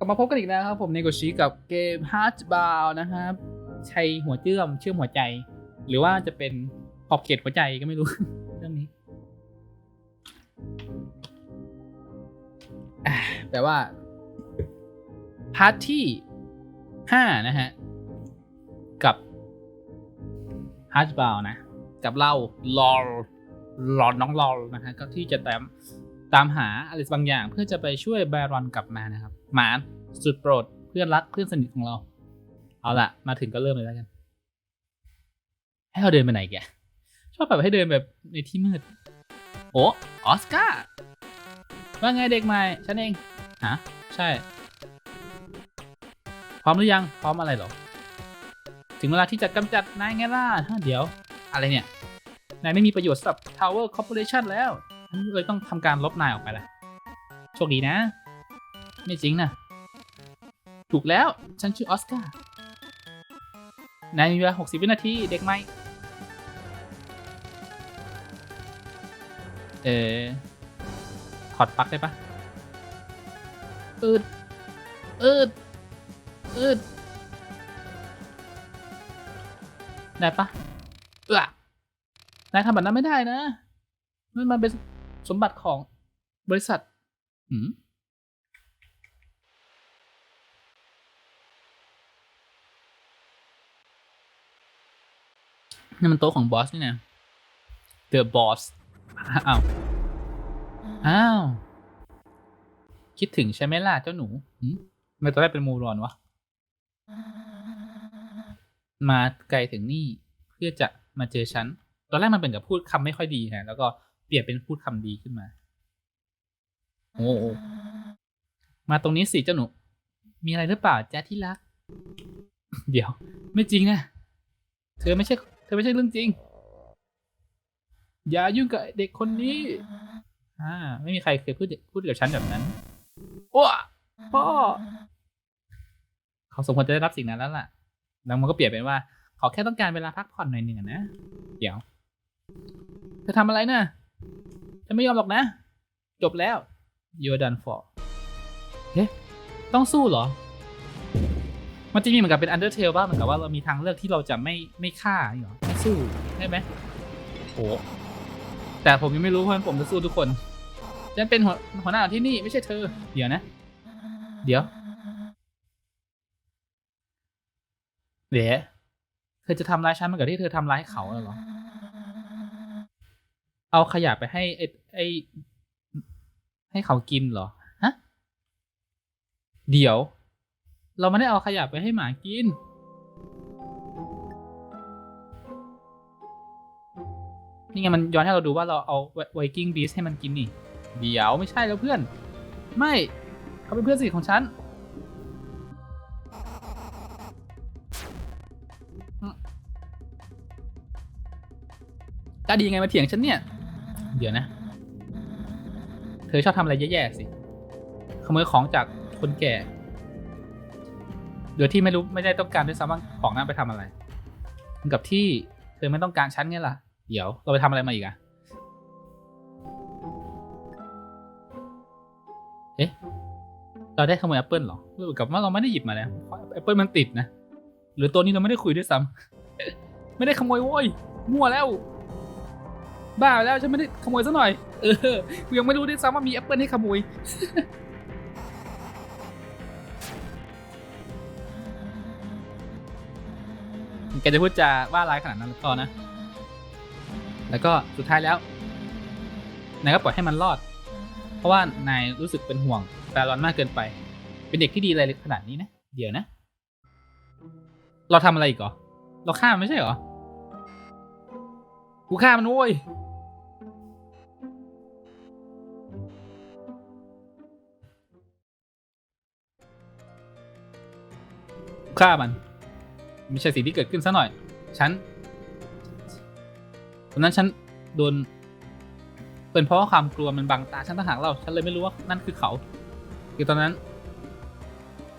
กลับมาพบกันอีกแล้วครับผมในโกชิกับเกม Heart b o u n นะครับใช้หัวเชื่อมเชื่อมหัวใจ หรือว่าจะเป็นขอบเขตหัวใจก็ไม่รู้ เรื่องนี้แต่ว่า พาร์ทที่ห้านะฮะ กับ Heart b o u n นะ กับเราลอลลอน้องลอลนะฮะก็ที่จะตามตามหาอะไรบางอย่างเพื่อจะไปช่วยแบรอนกลับมานะครับ หมาสุดโปรดเพื่อนรักเพื่อนสนิทของเรา เอาละมาถึงก็เริ่มเลยแล้วกัน ให้เราเดินไปไหนแกชอบแบบให้เดินแบบในที่มืด โอ้ออสการ์ว่าไงเด็กใหม่ฉันเองฮะใช่ พร้อมหรือยังพร้อมอะไรหรอ ถึงเวลาที่จะกำจัดนายไงล่ะฮะเดี๋ยว อะไรเนี่ย นายไม่มีประโยชน์สำหรับ Tower Corporation แล้วฉันเลยต้องทำการลบนายออกไปละโชคดีนะ ไม่จริงนะ ถูกแล้ว ฉันชื่อออสการ์นายมีเวลา60 วินาที เด็กใหม่เออถอดปลั๊กได้ปะอืดอืดอืดได้ปะเออนายทำแบบนั้นไม่ได้นะนั่นมันเป็นสมบัติของบริษัทหืม นี่มันโต๊ะของบอสนี่นะ The Boss อ้าวอ้าว คิดถึงใช่ไหมล่ะเจ้าหนูมทำไมตอนแรกเป็นมูรอนวะ มาไกลถึงนี่เพื่อจะมาเจอฉัน ตอนแรกมันเป็นกับพูดคำไม่ค่อยดีนะแล้วก็เปลี่ยนเป็นพูดคำดีขึ้นมา โอ้โหมาตรงนี้สิเจ้าหนู มีอะไรหรือเปล่าจ๊ะที่รัก เดี๋ยว ไม่จริงนะ เธอไม่ใช่ ธอไม่ใช่เรื่องจริง อย่ายุ่งกับเด็กคนนี้ อ่า ไม่มีใครเคยพูดพูดกับฉันแบบนั้นโอ้พ่อ เขาสมควรจะได้รับสิ่งนั้นแล้วล่ะ แล้วมันก็เปลี่ยนเป็นว่า เขาแค่ต้องการเวลาพักผ่อนหน่อยหนึ่งนะ เดี๋ยว เธอทำอะไรน่ะฉันไม่ยอมหรอกนะ จบแล้ว you're done for เฮ้ต้องสู้เหรอ มันจะมีเหมือนกับเป็น Undertale บ้างเหมือนกับว่าเรามีทางเลือกที่เราจะไม่ไม่ฆ่าเหรอไม่สู้ใช่ไหมโอ้แต่ผมยังไม่รู้เพราะงั้นผมจะสู้ทุกคนฉันเป็นหัวหัวหน้าที่นี่ไม่ใช่เธอ เดี๋ยวนะ เดี๋ยวเดี๋ยวเธอจะทำร้ายฉันเหมือนกับที่เธอทำร้ายเขาเหรอเอาขยะไปให้ไอ้ไอ้ให้เขากินเหรอฮะเดี๋ยว เราไม่ได้เอาขยะไปให้หมากิน นี่ไงมันย้อนให้เราดูว่าเราเอาไวกิ้งบีสให้มันกินนี่ เดี๋ยวไม่ใช่แล้วเพื่อน ไม่เขาเป็นเพื่อนสนิทของฉันอืมกล้าดียังไงมาเถียงฉันเนี่ย เดี๋ยวนะ เธอชอบทำอะไรแย่ๆสิ ขโมยของจากคนแก่ โดยที่ไม่รู้ไม่ได้ต้องการด้วยซ้ำว่าของนั้นไปทำอะไรเหมือนกับที่เธอไม่ต้องการฉันไงล่ะ เดี๋ยวเราไปทำอะไรมาอีกอะเอ๊ะ เราได้ขโมยแอปเปิลเหรอรู้กกับว่าเราไม่ได้หยิบมาแล้วแอปเปิลมันติดนะ หรือตัวนี้เราไม่ได้คุยด้วยซ้ำไม่ได้ขโมยโว้ย มั่วแล้ว บ้าแล้วฉันไม่ได้ขโมยซะหน่อย เออ กูยังไม่รู้ด้วยซ้ำว่ามีแอปเปิลให้ขโมย แกจะพูดจาว่าร้ายขนาดนั้นหรือเปล่านะ แล้วก็สุดท้ายแล้วนายก็ปล่อยให้มันรอด เพราะว่านายรู้สึกเป็นห่วงแฟรอนมากเกินไป เป็นเด็กที่ดีอะไรขนาดนี้นะ เดี๋ยวนะ เราทำอะไรอีกเหรอ เราฆ่ามันไม่ใช่เหรอ กูฆ่ามันโว้ยกูฆ่ามัน ไม่ใช่สิ่งที่เกิดขึ้นซะหน่อย ฉันตอนนั้นฉันโดน เป็นเพราะว่าความกลัวมันบังตาฉันต่างหากเราฉันเลยไม่รู้ว่านั่นคือเขาคือตอนนั้น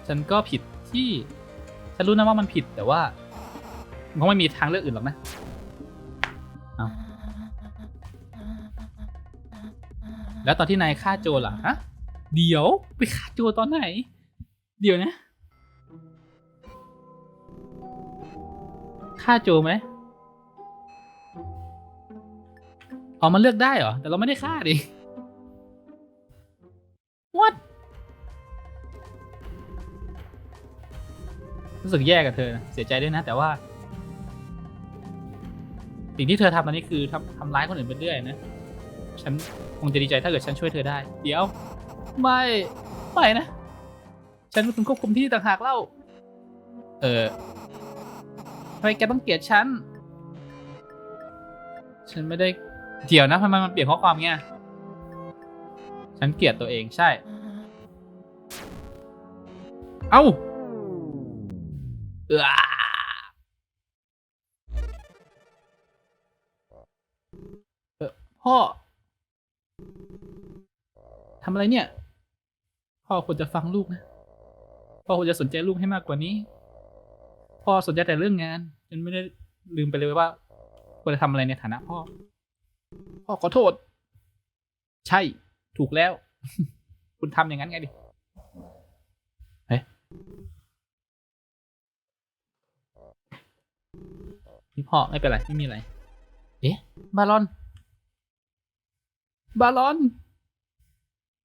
ฉันก็ผิดที่ ฉันรู้นะว่ามันผิดแต่ว่ามันคงไม่มีทางเลือกอื่นหรอกนะเอาแล้วตอนที่นายฆ่าโจรล่ะฮะ เดี๋ยวไปฆ่าโจตอนไหน เดี๋ยวนะ ฆ่าโจไหมอ๋อมันเลือกได้เหรอ แต่เราไม่ได้ฆ่าดิ what รู้สึกแย่กับเธอนะเสียใจด้วยนะ แต่ว่า สิ่งที่เธอทำตอนนี้คือทำทำร้ายคนอื่นไปเรื่อยนะ ฉันคงจะดีใจถ้าเกิดฉันช่วยเธอได้ เดี๋ยว ไม่ ไม่นะ ฉันเป็นคนควบคุมที่ต่างหากเล่า เออ ทำไมแกต้องเกลียดฉัน ฉันไม่ได้เดี๋ยวนะทำไมมันเปลี่ยนข้อความเงี้ย ฉันเกลียดตัวเองใช่ เอ้าเออเออพ่อทำอะไรเนี่ย พ่อควรจะฟังลูกนะ พ่อควรจะสนใจลูกให้มากกว่านี้ พ่อสนใจแต่เรื่องงานจนไม่ได้ลืมไปเลยว่าควรจะทำอะไรในฐานะพ่อ พ่อขอโทษ ใช่ ถูกแล้ว คุณทำอย่างนั้นไงดิเฮ้ยนี่พ่อไม่เป็นไร ไม่มีอะไร เอ๊ะ บาลอน บาลอน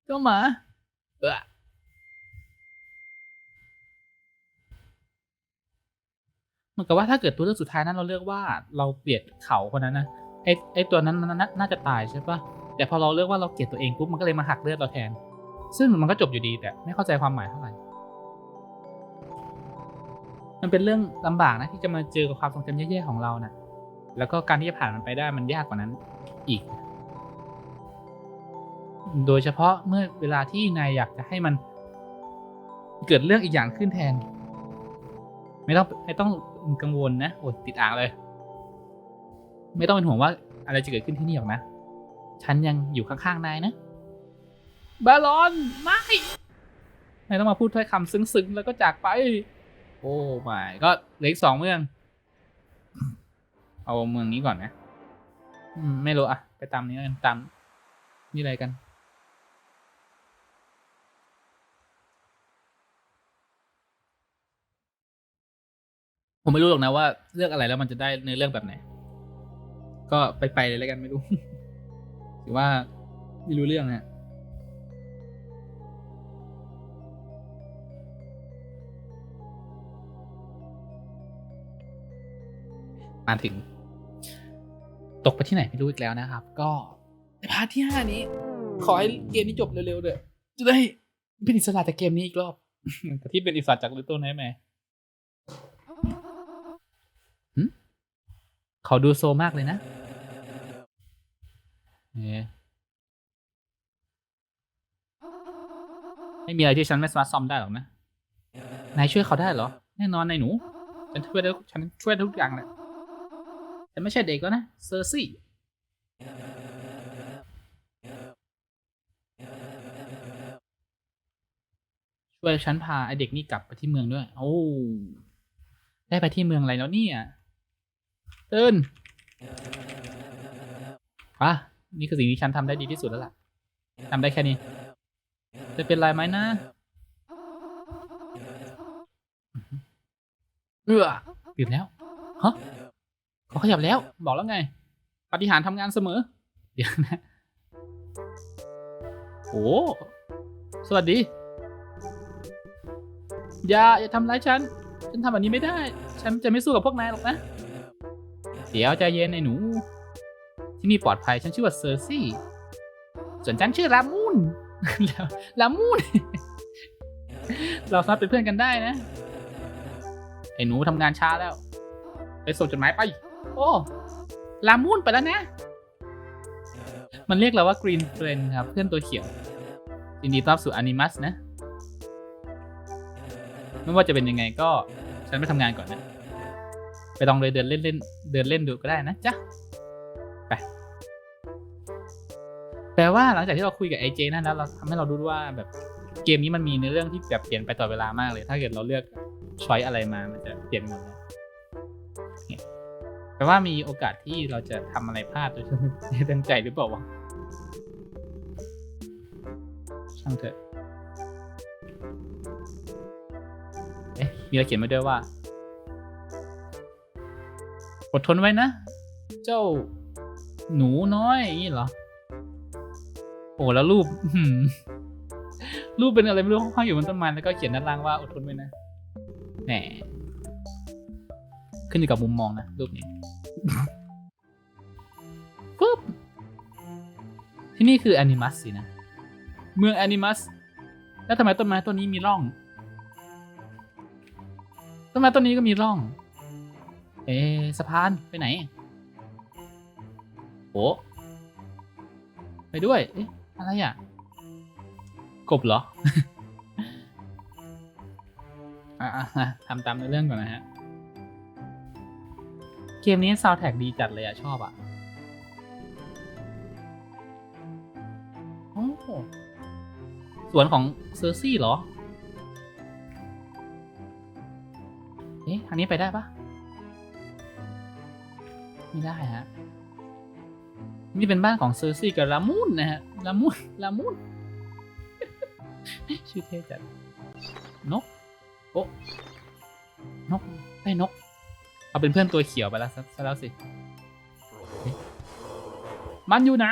เจ้าหมา เออ เหมือนกับว่าถ้าเกิดตัวเลือกสุดท้ายนั้นเราเลือกว่าเราเกลียดเขาคนนั้นนะไอไอตัวนั้นนนน่าจะตายใช่ปะแต่พอเราเลือกว่าเราเกลียดตัวเองปุ๊บมันก็เลยมาหักเลือดเราแทน ซึ่งมันก็จบอยู่ดีแต่ไม่เข้าใจความหมายเท่าไหร่ มันเป็นเรื่องลำบากนะที่จะมาเจอกับความทรงจำแย่ๆของเรานะแล้วก็การที่จะผ่านมันไปได้มันยากกว่านั้นอีก โดยเฉพาะเมื่อเวลาที่นายอยากจะให้มันเกิดเรื่องอีกอย่างขึ้นแทน ไม่ต้องไม่ต้อง กังวลนะโอ้ยติดอ่างเลย ไม่ต้องเป็นห่วงว่าอะไรจะเกิดขึ้นที่นี่หรอกนะ ฉันยังอยู่ข้างๆนายนะบาลอนไม่นายต้องมาพูดถ้อยคำซึ้งๆ แล้วก็จากไป โอ้ไม่ก็เหลืออีกสองเมือง เอาเมืองนี้ก่อนนะ อืม ไม่รู้อะไปตามนี้กันตามนี่อะไรกัน ผมไม่รู้หรอกนะว่าเลือกอะไรแล้วมันจะได้เนื้อเรื่องแบบไหน ก็ไปไปเลยแล้วกันไม่รู้ถือว่าไม่รู้เรื่องฮะมาถึง ตกไปที่ไหนไม่รู้อีกแล้วนะครับ ก็ในพาร์ทที่ห้านี้ ขอให้เกมนี้จบเร็วๆเลยจะได้เป็นอิสระจากเกมนี้อีกรอบที่เป็นอิสระจากลิตเติ้ลไนท์แมร์ เขาดูโซมากเลยนะนี่ไม่มีอะไรที่ฉันไม่สามารถซ่อมได้หรอกนะ นายช่วยเขาได้เหรอ แน่นอนนายหนู ฉันช่วยได้ฉันช่วยทุกอย่างแหละฉันไม่ใช่เด็กแล้วนะ เซอร์ซี่ ช่วยฉันพาไอเด็กนี่กลับไปที่เมืองด้วย โอ้ ได้ไปที่เมืองอะไรแล้วเนี่ย ตือนอะนี่คือสิ่งที่ฉันทำได้ดีที่สุดแล้วล่ะทำได้แค่นี้ จะเป็นไรไหมนะเออปิดแล้วฮะเขาขยับแล้ว บอกแล้วไง ปฏิหารย์ทำงานเสมอ เดี๋ยวนะ โอ้ สวัสดี อย่า อย่าทำร้ายฉัน ฉันทำแบบนี้ไม่ได้ ฉันจะไม่สู้กับพวกนายหรอกนะ เดี๋ยวใจเย็นไอ้หนู ที่นี่ปลอดภัยฉันชื่อว่าเซอร์ซี่ ส่วนฉันชื่อลามูนลามูนเราสามารถเป็นเพื่อนกันได้นะ ไอ้หนูทำงานช้าแล้ว ไปส่งจดหมายไป โอ้ลามูนไปแล้วนะ มันเรียกเราว่ากรีนเฟรนครับ เพื่อนตัวเขียวยินดีต้อนรับสู่อนิมัสนะ ไม่ว่าจะเป็นยังไงก็ฉันไปทำงานก่อนนะ ไปลองเลยเดินเล่นเล่นเดินเล่นดูก็ได้นะจ๊ะไปแปลว่าหลังจากที่เราคุยกับไอเจนั่นแล้วเราทำให้เรารู้ว่าแบบเกมนี้มันมีในเรื่องที่แบบเปลี่ยนไปต่อเวลามากเลย ถ้าเกิดเราเลือกช้อยอะไรมามันจะเปลี่ยนหมดเลยแปลว่ามีโอกาสที่เราจะทำอะไรพลาดโดยที่ไม่ตั้งใจหรือเปล่าวะช่างเถอะเอ๊ะมีอะไรเขียนมาด้วยว่า อดทนไว้นะ เจ้าหนูน้อยอย่างนี้เหรอ โอ้แล้วรูปรูปเป็นอะไรไม่รู้ห้อยอยู่บนต้นไม้แล้วก็เขียนด้านล่างว่าอดทนไว้นะแหมขึ้นอยู่กับมุมมองนะรูปนี้ปุ๊บที่นี่คือแอนิมัสสินะ เมืองแอนิมัส แล้วทำไมต้นไม้ต้นนี้มีร่อง ต้นไม้ต้นนี้ก็มีร่อง เอ๊สะพานไปไหนโอ้ไปด้วย เอ๊ะ อะไรอะ กบเหรอ อะทำตามในเรื่องก่อนนะฮะ เกมนี้ซาวแท็กดีจัดเลยอะ ชอบอะสวนของเซอร์ซี่เหรอ เอ๊ะ ทางนี้ไปได้ปะ ไม่ได้ฮะ นี่เป็นบ้านของเซอร์ซี่กับลามูนนะฮะลามูนลามูนชื่อเท่จัด นก โอ้นกไอ้นก เอาเป็นเพื่อนตัวเขียวไปแล้วซะแล้วสิ มันอยู่ไหน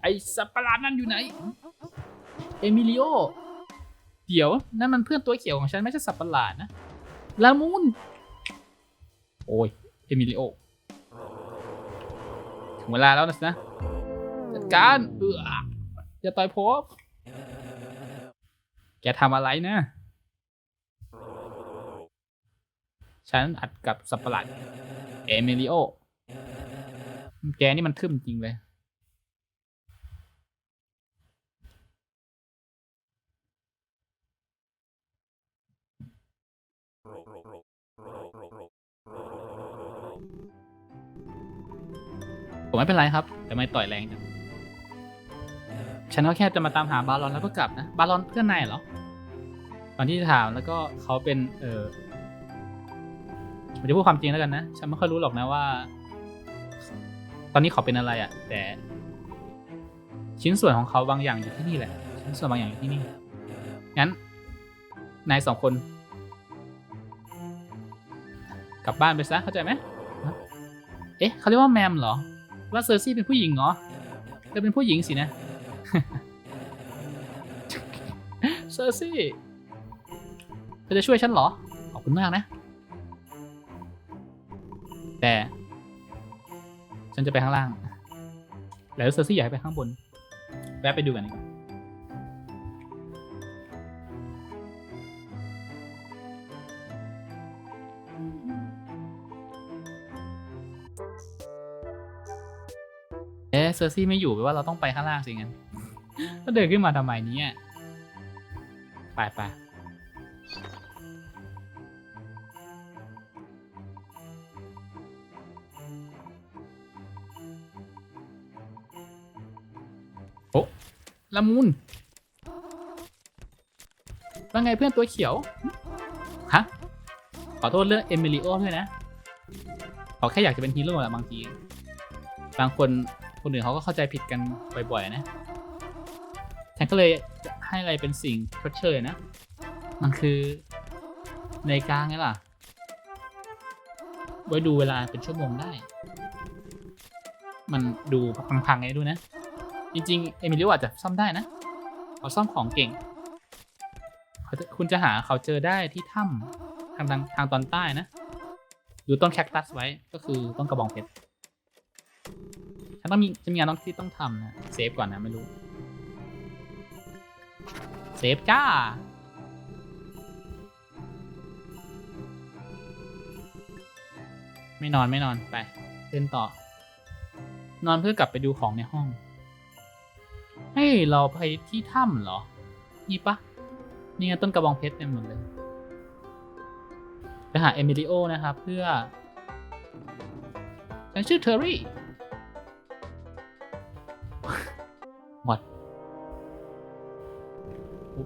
ไอ้สัตว์ประหลาดนั่นอยู่ไหน เอมิลิโอ เดี๋ยว นั่นมันเพื่อนตัวเขียวของฉันไม่ใช่สัตว์ประหลาดนะ ลามูน โอ้ย เอมิลิโอ เวลาแล้วนะจัดการเอออย่าต่อยผมแกทำอะไรนะ ฉันอัดกับสับปะหลาดเอเมิลิโอ แกนี่มันทึ่มจริงเลย ผมไม่เป็นไรครับ แต่ไม่ต่อยแรงจังฉันก็แค่จะมาตามหาบาลอนแล้วก็กลับนะ บาลอนเพื่อนนายเหรอ ตอนที่ถามแล้วก็เขาเป็นเออผมจะพูดความจริงแล้วกันนะ ฉันไม่ค่อยรู้หรอกนะว่า ตอนนี้เขาเป็นอะไรอะ่ะ แต่ ชิ้นส่วนของเขาบางอย่างอยู่ที่นี่แหละ ชิ้นส่วนบางอย่างอยู่ที่นี่ งั้น นายสองคน กลับบ้านไปซะเข้าใจไหม เอ๊ะเขาเรียกว่าแมมเหรอ ว่าเซอร์ซี่เป็นผู้หญิงเหรอเธอเป็นผู้หญิงสินะ เซอร์ซี่เธอจะช่วยฉันเหรอ ขอบคุณมากนะ แต่ ฉันจะไปข้างล่าง แล้วเซอร์ซี่อยากให้ไปข้างบน แวะไปดูกันดีกว่า เซอร์ซี่ไม่อยู่แปลว่าเราต้องไปข้างล่างสิงั้นก็เดินขึ้นมาทำไมเนี้ไปไปโอ้ละมุนว่าไงเพื่อนตัวเขียว ฮะ ขอโทษเรื่องเอมิลิโอด้วยนะขาแค่อยากจะเป็นฮีโร่แหละบางที บางคน คนอื่นเขาก็เข้าใจผิดกันบ่อยๆนะฉันก็เลยให้อะไรเป็นสิ่งชดเชยนะ มันคือในาฬิกาไงล่ะ ไว้ดูเวลาเป็นชั่วโมงได้ มันดูพังๆไงดูนะ จริงๆ เอมิลิโอาจจะซ่อมได้นะเขาซ่อมของเก่งเขาคุณจะหาเขาเจอได้ที่ถ้ำทางทางทางตอนใต้นะ ดูต้นแคคตัสไว้ก็คือต้นกระบองเพชร ฉันต้องมีจะมีงานต้องที่ต้องทำนะเซฟก่อนนะไม่รู้เซฟจ้าไม่นอนไม่นอนไปเล่นต่อ นอนเพื่อกลับไปดูของในห้องเฮ้ยเราไปที่ถ้ำเหรอนี่ปะนี่ไงต้นกระบองเพชรเต็มหมดเลยไปหาเอมิลิโอนะครับ เพื่อ ฉันชื่อเทอร์รี่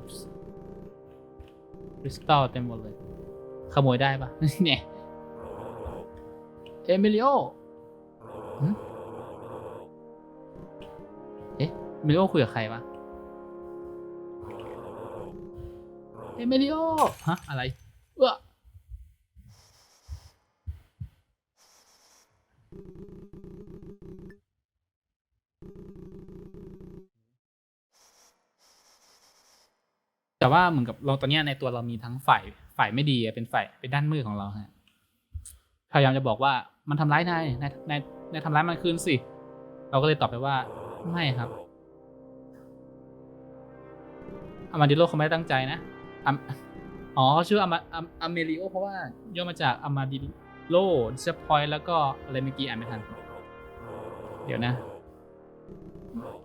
อุ๊ปส์คริสตัลเต็มหมดเลย ขโมยได้ปะเนี่ยเอมิลิโอหึเอ๊ะเอมิลิโอคุยกับใครวะเอมิลิโอฮะอะไรเอ้อ แต่ว่าเหมือนกับเราตอนเนี้ยในตัวเรามีทั้งฝ่ายฝ่ายไม่ดีเป็นฝ่ายเป็นด้านมืดของเราฮะพยายามจะบอกว่ามันทำร้ายนายนายนายนายทำร้ายมันคืนสิ เราก็เลยตอบไปว่าไม่ครับอามาดิโลเขาไม่ได้ตั้งใจนะอ๋อเขาชื่ออามาอัมเมริโอเพราะว่าย่อมาจากอามาดิโลเซฟพอยแล้วก็อะไรเมื่อกี้อ่านไม่ทัน เดี๋ยวนะ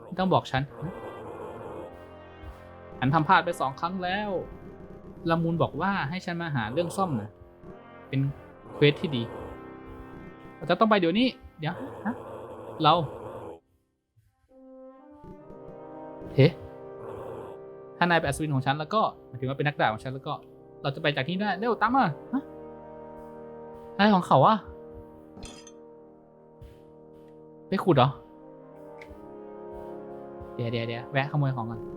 ไม่ต้องบอกฉัน ฉันทำพลาดไปสองครั้งแล้วละมูลบอกว่าให้ฉันมาหาเรื่องซ่อมนะเป็นเควสที่ดีเราจะต้องไปเดี๋ยวนี้ เดี๋ยวฮะเราเฮ้ถ้านายเป็นอัศวินของฉันแล้วก็หมายถึงว่าเป็นนักดาบของฉันแล้วก็ เราจะไปจากที่นี่ได้เร็วตามมาฮะอะไรของเขาอะไปขุดเหรอ เดี๋ยวเดี๋ยวเดี๋ยวแวะขโมยของก่อน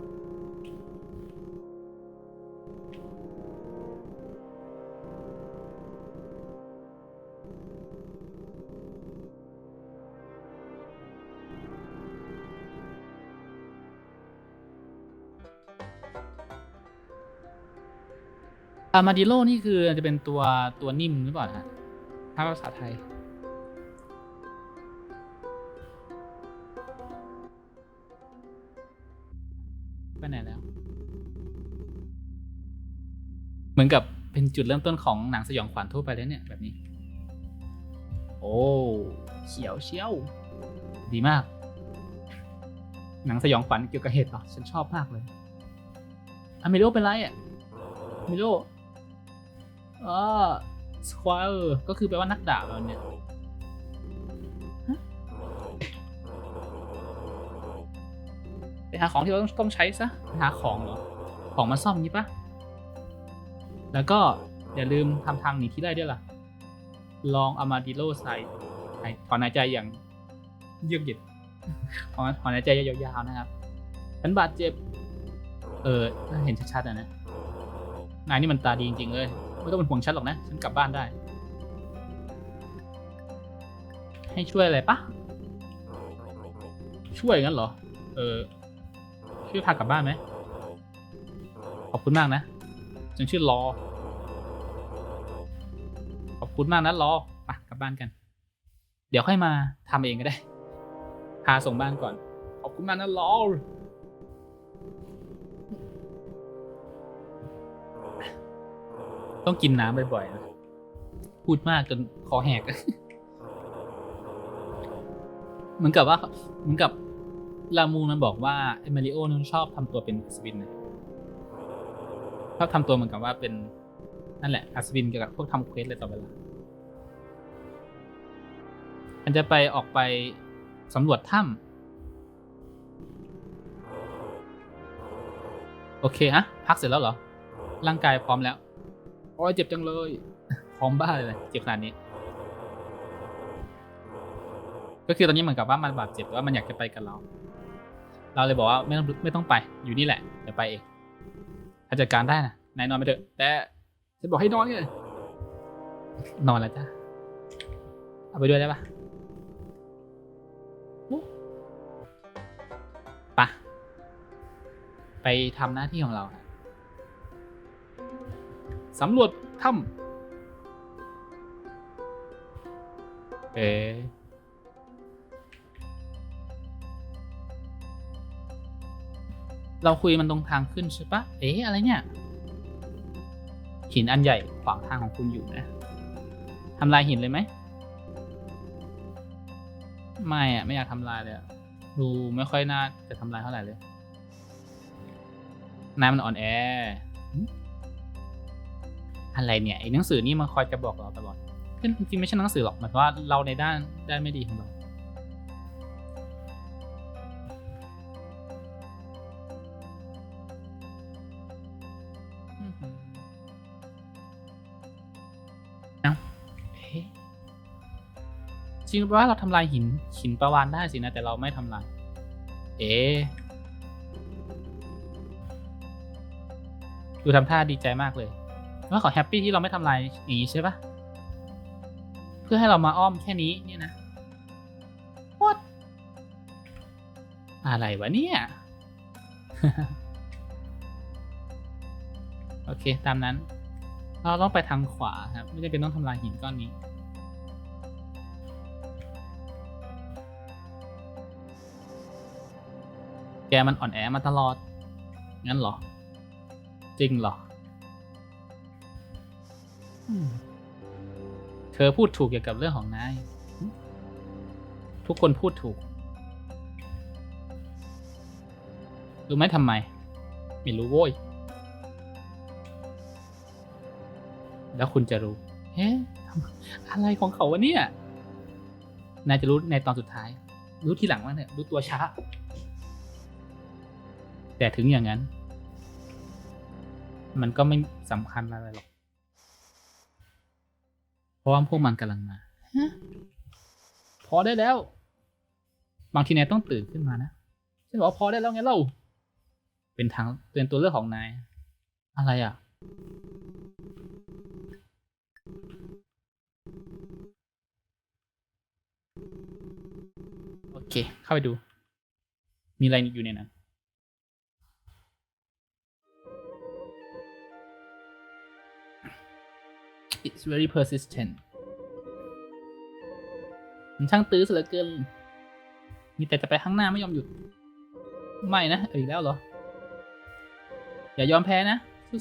อามาดิโลนี่คือจะเป็นตัวตัวนิ่มหรือเปล่าฮะถ้าภาษาไทย ไปไหนแล้ว เหมือนกับเป็นจุดเริ่มต้นของหนังสยองขวัญทั่วไปแล้วเนี่ย แบบนี้ โอ้เขียวเชียว ดีมาก หนังสยองขวัญเกี่ยวกับเห็ดเหรอฉันชอบมากเลยอามิโลเป็นไรอะมิโล อ่าสควอร์ก็คือแปลว่านักดาบแล้วเนี่ยไปหาของที่เราต้องต้องใช้ซะไปหาของเหรอ ของมาซ่อมงี้ปะแล้วก็อย่าลืมทำทางหนีที่ได้ด้วยล่ะ ลองอามาดิโลใส่ถอนหายใจอย่างเยือกเย็นถอนถอนหายใจยาวๆนะครับฉันบาดเจ็บ เออเห็นชัดๆอะนะนายนี่มันตาดีจริงๆเลย ไม่ต้องเป็นห่วงฉันหรอกนะ ฉันกลับบ้านได้ ให้ช่วยอะไรปะ ช่วยงั้นเหรอ เออ ช่วยพากลับบ้านไหม ขอบคุณมากนะฉันชื่อรอ ขอบคุณมากนะรอไปกลับบ้านกัน เดี๋ยวค่อยมาทำเองก็ได้ พาส่งบ้านก่อน ขอบคุณมากนะรอ ต้องกินน้ำบ่อยๆนะพูดมากจนคอแหกเหมือนกับว่าเหมือนกับลามูนมันบอกว่าเอมิลิโอนั้นชอบทำตัวเป็นอัศวินนะชอบทำตัวเหมือนกับว่าเป็นนั่นแหละอัศวินเกี่ยวกับพวกทำเควสอะไรต่อเวลามันจะไปออกไปสำรวจถ้ำโอเคฮะพักเสร็จแล้วเหรอ ร่างกายพร้อมแล้ว โอ้ยเจ็บจังเลยพร้อมบ้าเลยเจ็บขนาดนี้ ก็คือตอนนี้เหมือนกับว่ามันบาดเจ็บแต่ว่ามันอยากจะไปกับเรา เราเลยบอกว่าไม่ต้องไม่ต้องไปอยู่นี่แหละเดี๋ยวไปเองถ้าจัดการได้นะนายนอนไปเถอะ แต่ฉันบอกให้นอนไงนอนแล้วจ้ะเอาไปด้วยได้ปะปะไปทำหน้าที่ของเรา สำรวจถ้ำเอ๊ะเราคุยมันตรงทางขึ้นใช่ปะเอ๊ะอะไรเนี่ยหินอันใหญ่ขวางทางของคุณอยู่นะทำลายหินเลยไหมไม่อะไม่อยากทำลายเลยอะดูไม่ค่อยน่าจะทำลายเท่าไหร่เลยนายมันอ่อนแอหึ อะไรเนี่ยไอ้หนังสือนี่มันคอยจะบอกเราตลอดซึ่งจริงๆไม่ใช่หนังสือหรอกหมายความว่าเราในด้านด้านไม่ดีของเราอือหือเอ้าเอ๊ะจริงว่าเราทำลายหินหินประวานได้สินะแต่เราไม่ทำลาย เอ๊ะดูทำท่าดีใจมากเลย ว่าเขาแฮปปี้ที่เราไม่ทำลายอย่างนี้ใช่ปะเพื่อให้เรามาอ้อมแค่นี้เนี่ยนะ what อะไรวะเนี่ย โอเค ตามนั้น เราต้องไปทางขวาครับ ไม่จำเป็นต้องทำลายหินก้อนนี้แกมันอ่อนแอมาตลอด งั้นเหรอ จริงเหรอ เธอพูดถูกเกี่ยวกับเรื่องของนาย ทุกคนพูดถูก รู้ไหมทำไม ไม่รู้โว้ย แล้วคุณจะรู้ เฮ้อะไรของเขาวะเนี่ย นายจะรู้ในตอนสุดท้าย รู้ทีหลังว่าเนี่ย รู้ตัวช้า แต่ถึงอย่างนั้น มันก็ไม่สำคัญอะไรหรอก เพราะว่าพวกมันกำลังมาฮะพอได้แล้ว บางทีนายต้องตื่นขึ้นมานะฉันบอกว่าพอได้แล้วไงเล่า เป็นทางเป็นตัวเลือกของนาย อะไรอะ โอเค เข้าไปดู มีอะไรอยู่ในนั้น It's very persistent มันช่างตื้อเสียเหลือเกินมีแต่จะไปข้างหน้าไม่ยอมหยุด ไม่นะเอออีกแล้วเหรอ อย่ายอมแพ้นะ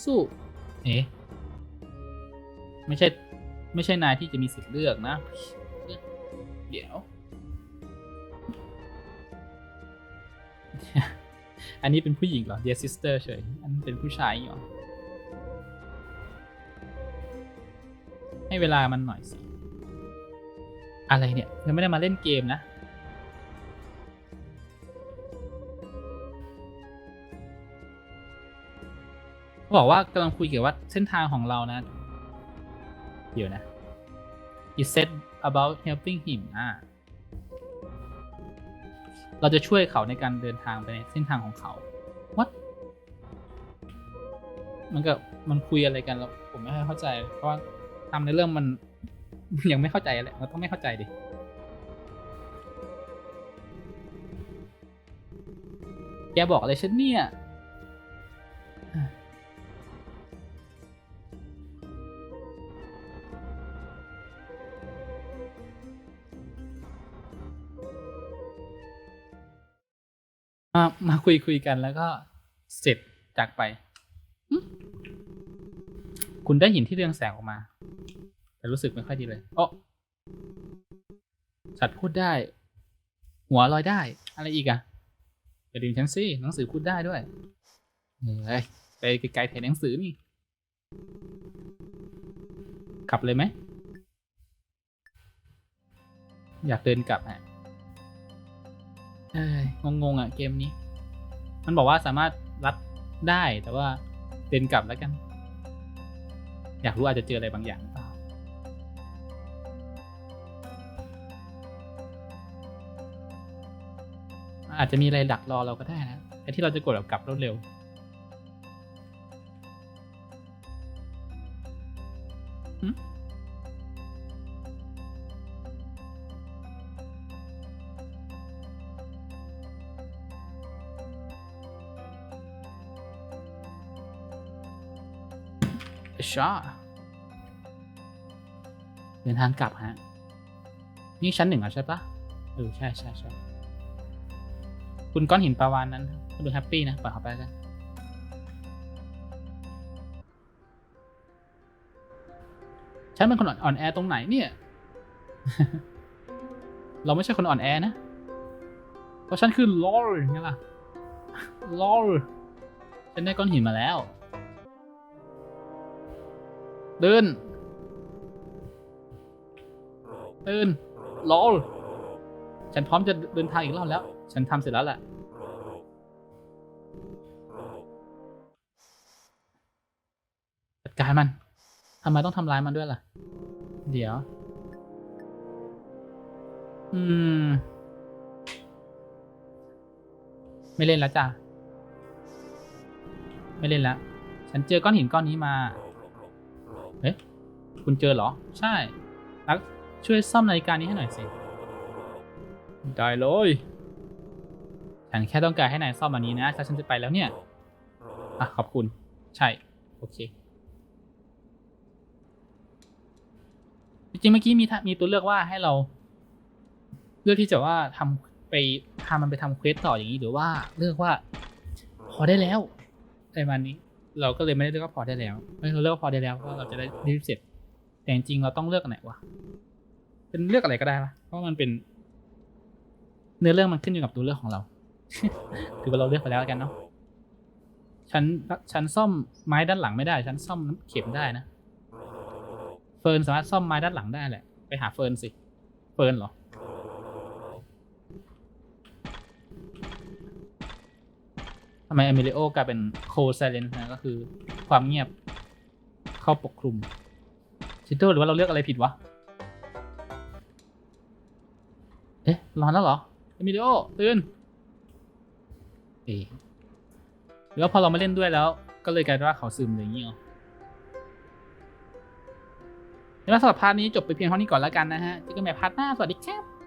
สู้ๆ เอ๊ะไม่ใช่ ไม่ใช่นายที่จะมีสิทธิ์เลือกนะ เดี๋ยว อันนี้เป็นผู้หญิงเหรอ dear sister เฉย อันนี้เป็นผู้ชายเหรอ ให้เวลามันหน่อยสิ อะไรเนี่ยยังไม่ได้มาเล่นเกมนะเขาบอกว่ากำลังคุยเกี่ยวกับว่าเส้นทางของเรานะ เดี๋ยวนะ it said about helping him อ่าเราจะช่วยเขาในการเดินทางไปในเส้นทางของเขา what มันก็มันคุยอะไรกันแล้วผมไม่ค่อยเข้าใจเพราะว่า ทำในเรื่องมัน ยังไม่เข้าใจแหละมันต้องไม่เข้าใจดิแกบอกอะไรฉันเนี่ยมามาคุยคุยกันแล้วก็เสร็จจากไป คุณได้หินที่เรืองแสงออกมา แต่รู้สึกไม่ค่อยดีเลยโอ้สัตว์พูดได้ หัวลอยได้ อะไรอีกอะอย่าดึงฉันสิหนังสือพูดได้ด้วยเฮ้ยไปไกลๆแถหนังสือนี่ ขับเลยไหม อยากเดินกลับฮะเอ้ยงงๆอะเกมนี้ มันบอกว่าสามารถรัดได้แต่ว่าเดินกลับแล้วกัน อยากรู้อาจจะเจออะไรบางอย่างป อาจจะมีอะไรดักรอเราก็ได้นะไอ้ที่เราจะกดแบบกลับรวดเร็วหึชาเดินทางกลับฮะ นี่ชั้นหนึ่งอะใช่ปะเออใช่ใช่ใช่ คุณก้อนหินปลาวานนั้นเขาดูแฮปปี้นะปล่อยเขาไปกันฉันเป็นคนอ่อนแอตรงไหนเนี่ย เราไม่ใช่คนอ่อนแอนะ เพราะฉันคือลอร์ไงล่ะลอร์ฉันได้ก้อนหินมาแล้ว เดินเดินลอรอฉันพร้อมจะเดินทางอีกรอบแล้ว ฉันทำเสร็จแล้วแหละ จัดการมัน ทำไมต้องทำร้ายมันด้วยล่ะ เดี๋ยว อืม ไม่เล่นแล้วจ้ะ ไม่เล่นแล้ว ฉันเจอก้อนหินก้อนนี้มา เอ๊ะ คุณเจอเหรอ ใช่รักช่วยซ่อมนาฬิกานี้ให้หน่อยสิ ได้เลย ฉันแค่ต้องการให้นายซ่อมอันนี้นะถ้าฉันจะไปแล้วเนี่ย อะขอบคุณ ใช่ โอเค จริงเมื่อกี้มีมีตัวเลือกว่าให้เรา เลือกที่จะว่าทำไปพามันไปทำเควสต่ออย่างนี้หรือว่าเลือกว่า พอได้แล้วอะไรประมานี้ เราก็เลยไม่ได้เลือกว่าพอได้แล้วไม่เราเลือกว่าพอได้แล้วเพราะเราจะได้รีบเสร็จแต่จริงเราต้องเลือกอันไหนวะเป็นเลือกอะไรก็ได้ปะเพราะมันเป็น เนื้อเรื่องมันขึ้นอยู่กับตัวเลือกของเรา ถือว่าเราเลือกไปแล้วกันเนาะฉันฉันซ่อมไม้ด้านหลังไม่ได้ฉันซ่อมน้ำเข็มได้นะ เฟิร์นสามารถซ่อมไม้ด้านหลังได้แหละ ไปหาเฟิร์นสิ เฟิร์นเหรอ ทำไมเอเมริโอกลายเป็นโคไซเลนนะก็คือความเงียบเข้าปกคลุมชิโต้หรือว่าเราเลือกอะไรผิดวะ เอ๊ะร้อนแล้วเหรอ เอเมริโอตื่น เอหรือว่าพอเราไม่เล่นด้วยแล้ว ก็เลยกลายเป็นว่าเขาซึมอย่างนี้เหรอแล้วสำหรับพาร์ทนี้จบไปเพียงเท่านี้ก่อนแล้วกันนะฮะเจอกันใหม่พาร์ทหน้าสวัสดีครับ